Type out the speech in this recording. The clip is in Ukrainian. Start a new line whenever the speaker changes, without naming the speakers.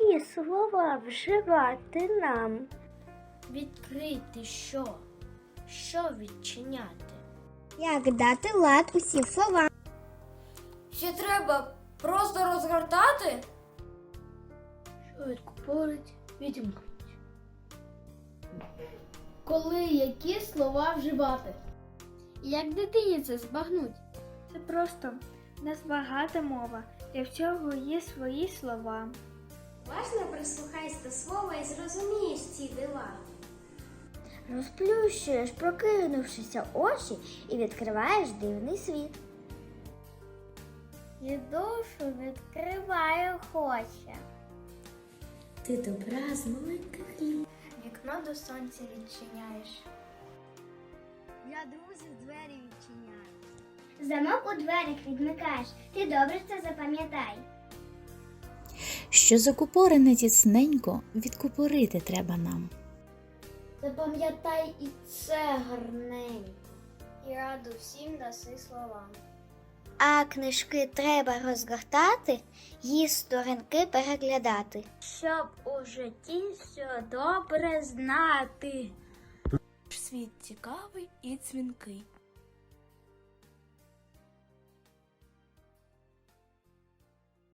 які слова вживати нам?
Відкрити що? Що відчиняти?
Як дати лад усім словам?
Ще треба просто розгортати? Що відкупорить, відімкнуть. Коли які слова вживати? Як дитині це збагнуть?
Це просто нас багата мова, для всього є свої слова.
Важно прислухайся до слова і зрозумієш ці дива. Розплющуєш, прокинувшися очі, і відкриваєш дивний світ. І душу відкриває хоче.
Ти добра з маленьких літ. Вікно до сонця відчиняєш.
Я друзів двері відчиняю.
Замок у дверях відмикаєш. Ти добре це запам'ятай.
Що закупорене тісненько, відкупорити треба нам.
Запам'ятай і це гарненько. І раду всім даси словам.
А книжки треба розгортати, її сторінки переглядати. Щоб у житті все добре знати.
Світ цікавий і дзвінкий.